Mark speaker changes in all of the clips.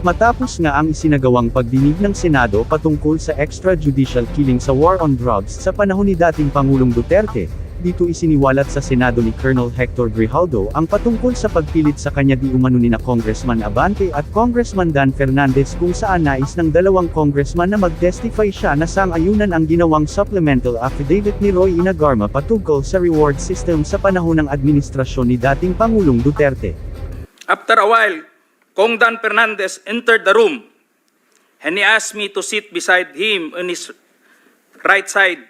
Speaker 1: Matapos nga ang isinagawang pagdinig ng Senado patungkol sa extrajudicial killing sa war on drugs sa panahon ni dating Pangulong Duterte, dito isiniwalat sa Senado ni Colonel Hector Grijaldo ang patungkol sa pagpilit sa kanya di umano ni na Congressman Abante at Congressman Dan Fernandez kung saan nais ng dalawang congressman na mag-testify siya na sang-ayunan ang ginawang supplemental affidavit ni Roy Inagarma patungkol sa reward system sa panahon ng administrasyon ni dating Pangulong Duterte.
Speaker 2: After a while, Kong Dan Fernandez entered the room and he asked me to sit beside him on his right side.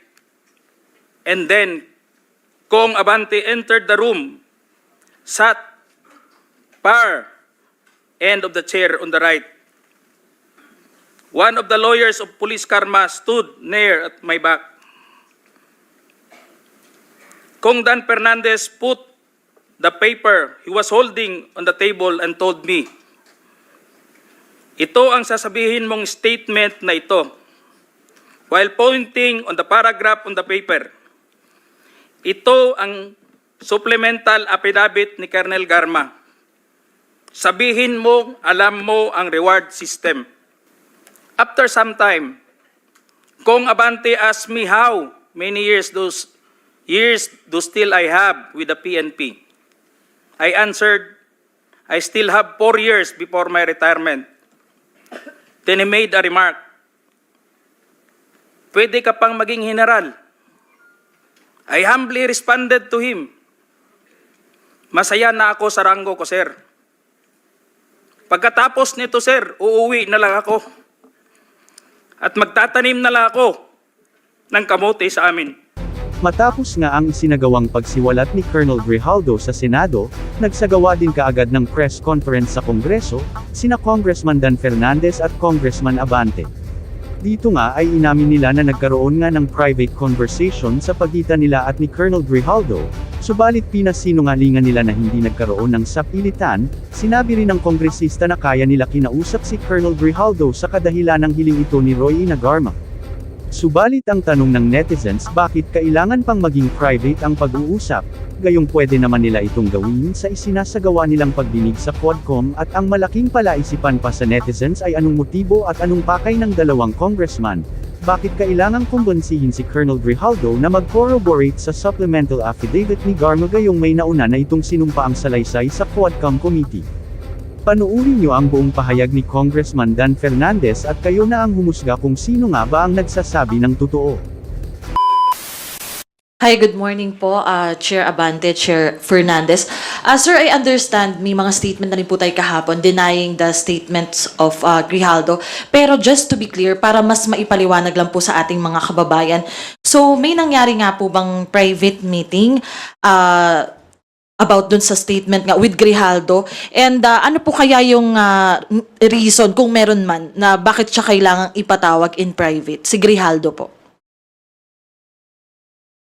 Speaker 2: And then Kong Abante entered the room, sat far end of the chair on the right. One of the lawyers of Police Karma stood near at my back. Kong Dan Fernandez put the paper he was holding on the table and told me, ito ang sasabihin mong statement na ito. While pointing on the paragraph on the paper, ito ang supplemental affidavit ni Colonel Garma. Sabihin mo, alam mo ang reward system. After some time, Kong Abante asked me how many years those years do still I have with the PNP. I answered, I still have four years before my retirement. Then he made a remark, Pwede ka pang maging general. I humbly responded to him, Masaya na ako sa ranggo ko, sir. Pagkatapos nito, sir, uuwi na lang ako. At magtatanim na lang ako ng kamote sa amin.
Speaker 1: Matapos nga ang isinagawang pagsiwalat ni Colonel Grijaldo sa Senado, nagsagawa din kaagad ng press conference sa Kongreso, sina Congressman Dan Fernandez at Congressman Abante. Dito nga ay inamin nila na nagkaroon nga ng private conversation sa pagitan nila at ni Colonel Grijaldo, subalit pinasinungalingan nila na hindi nagkaroon ng sapilitan, sinabi rin ng kongresista na kaya nila kinausap si Colonel Grijaldo sa kadahilan ng hiling ito ni Roy Inagarma. Subalit ang tanong ng netizens bakit kailangan pang maging private ang pag-uusap, gayong pwede naman nila itong gawin sa isinasagawa nilang pagdinig sa Quadcom at ang malaking palaisipan pa sa netizens ay anong motibo at anong pakay ng dalawang congressman, bakit kailangang kumbonsihin si Colonel Grijaldo na mag-corroborate sa supplemental affidavit ni Garma gayong may nauna na itong sinumpa ang salaysay sa Quadcom Committee. Panuuri niyo ang buong pahayag ni Congressman Dan Fernandez at kayo na ang humusga kung sino nga ba ang nagsasabi ng totoo.
Speaker 3: Hi, good morning po, uh, Chair Abante, Chair Fernandez. Uh, sir, I understand may mga statement na rin po tayo kahapon denying the statements of uh, Grijaldo. Pero just to be clear, para mas maipaliwanag lang po sa ating mga kababayan. So, may nangyari nga po bang private meeting uh, about dun sa statement nga with Grijaldo? And uh, ano po kaya yung uh, reason, kung meron man, na bakit siya kailangang ipatawag in private? Si Grijaldo po.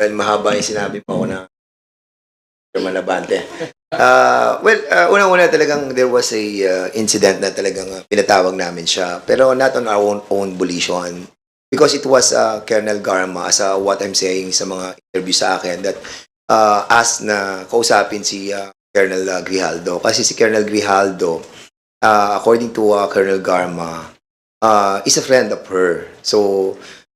Speaker 4: Dahil mahaba yung sinabi mo ako na Chairman Abante. Uh, well, uh, unang-una talagang there was a uh, incident na talagang uh, pinatawag namin siya. Pero not on our own, own volition. Because it was uh, Colonel Garma, as uh, what I'm saying sa mga interview sa akin, that uh, asked na kausapin si uh, Colonel uh, Grijaldo. Kasi si Colonel Grijaldo, uh, according to uh, Colonel Garma, uh, is a friend of her. So,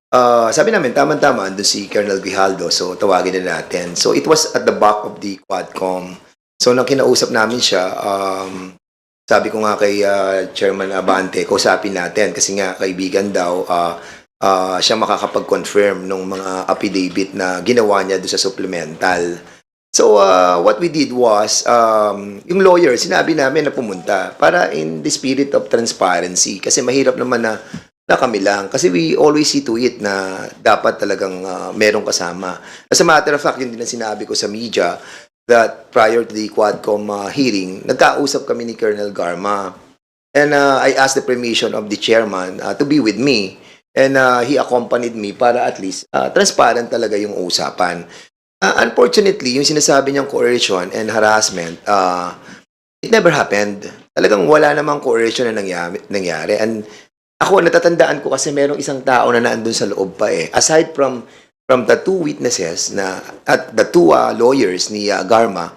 Speaker 4: Uh, sabi namin, tama-tama, andun si Colonel Grijaldo, so tawagin na natin. So, it was at the back of the Quadcom. So, nang kinausap namin siya, um, sabi ko nga kay uh, Chairman Abante, kausapin natin kasi nga kaibigan daw, uh, uh, siya makakapag-confirm ng mga affidavit na ginawa niya doon sa supplemental. So, uh, what we did was, um, yung lawyer, sinabi namin na pumunta para in the spirit of transparency kasi mahirap naman na na kami lang. Kasi we always see to it na dapat talagang uh, merong kasama. As a matter of fact, yun din ang sinabi ko sa media that prior to the Quadcom uh, hearing, nagkausap kami ni Colonel Garma. And uh, I asked the permission of the chairman uh, to be with me. And uh, he accompanied me para at least uh, transparent talaga yung usapan. Uh, unfortunately, yung sinasabi niyang coercion and harassment, uh, it never happened. Talagang wala namang coercion na nangyari. nangyari. And ako, natatandaan ko kasi merong isang tao na naandun sa loob pa eh. Aside from from the two witnesses na at the two uh, lawyers ni uh, Garma,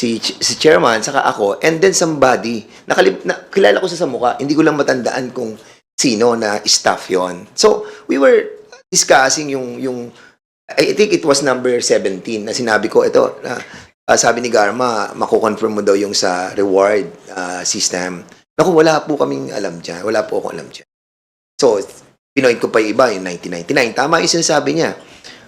Speaker 4: si, si chairman, saka ako, and then somebody, nakalip, na, kilala ko siya sa mukha, hindi ko lang matandaan kung sino na staff yon. So, we were discussing yung, yung, I think it was number 17 na sinabi ko, ito, na ah, sabi ni Garma, makukonfirm mo daw yung sa reward ah, system. Naku, wala po kaming alam dyan. Wala po akong alam dyan. So, pinoint ko pa yung iba, yung 1999. Tama yung sinasabi niya.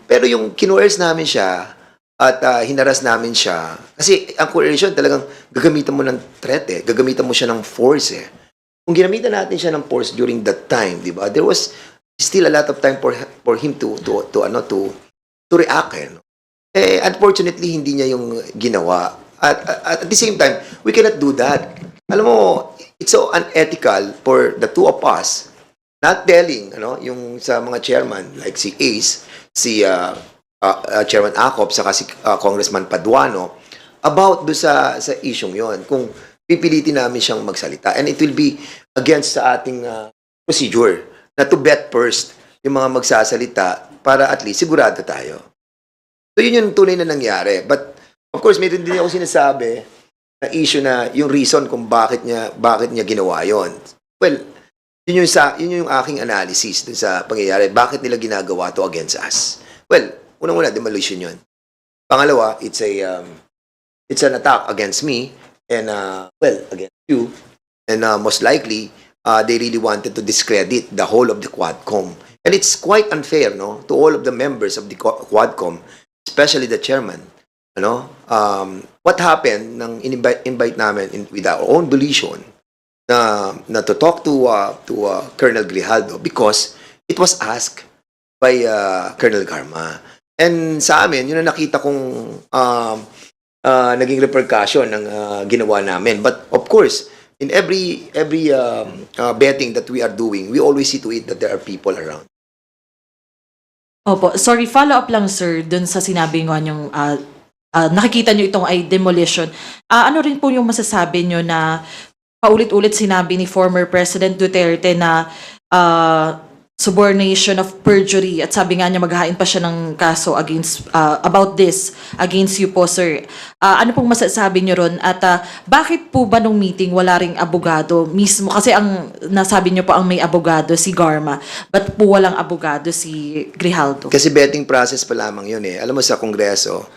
Speaker 4: Pero yung kinuers namin siya, at ah, hinaras namin siya. Kasi ang coercion talagang gagamitan mo ng threat eh. Gagamitan mo siya ng force eh. Kung ginamitan natin siya ng force during that time, di ba? There was still a lot of time for for him to to to ano to to react eh. no? Eh unfortunately hindi niya yung ginawa. At, at at the same time, we cannot do that. Alam mo, it's so unethical for the two of us not telling ano yung sa mga chairman like si Ace, si uh, uh, uh, Chairman Acop saka si uh, Congressman Paduano about do sa sa isyong yon kung pipilitin namin siyang magsalita and it will be against sa ating uh, procedure na to bet first yung mga magsasalita para at least sigurado tayo. So yun yung tunay na nangyari. But of course, meron din ako sinasabi na issue na yung reason kung bakit niya bakit niya ginawa yon. Well, yun yung sa yun yung aking analysis dun sa pangyayari. Bakit nila ginagawa to against us? Well, unang-una demolition yun. Pangalawa, it's a um, it's an attack against me and uh, well, against you. And uh, most likely, uh, they really wanted to discredit the whole of the Quadcom. And it's quite unfair, no, to all of the members of the Qu- Quadcom, especially the chairman. Ano? Um, what happened nang in-invite invite namin in, with our own volition na, na to talk to uh, to uh, Colonel Grijaldo because it was asked by uh, Colonel Garma. And sa amin, yun ang nakita kong um, uh, naging repercussion ng uh, ginawa namin. But of course, in every every um, uh, betting that we are doing, we always see to it that there are people around.
Speaker 3: Opo, sorry, follow up lang sir dun sa sinabi ngo yung ah, ah, nakikita nyo itong ay demolition. Ah, ano rin po yung masasabi nyo na paulit-ulit sinabi ni former President Duterte na ah, subornation of perjury at sabi nga niya maghahain pa siya ng kaso against ah, about this against you po sir. Ah, ano pong masasabi nyo ron at ah, bakit po ba nung meeting wala ring abogado mismo kasi ang nasabi nyo po ang may abogado si Garma but po walang abogado si Grijaldo.
Speaker 4: Kasi betting process pa lamang yun eh. Alam mo sa Kongreso,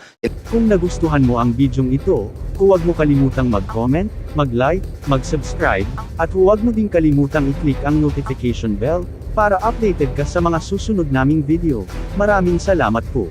Speaker 1: Kung nagustuhan mo ang bidyong ito, huwag mo kalimutang mag-comment, mag-like, mag-subscribe, at huwag mo ding kalimutang i-click ang notification bell para updated ka sa mga susunod naming video. Maraming salamat po.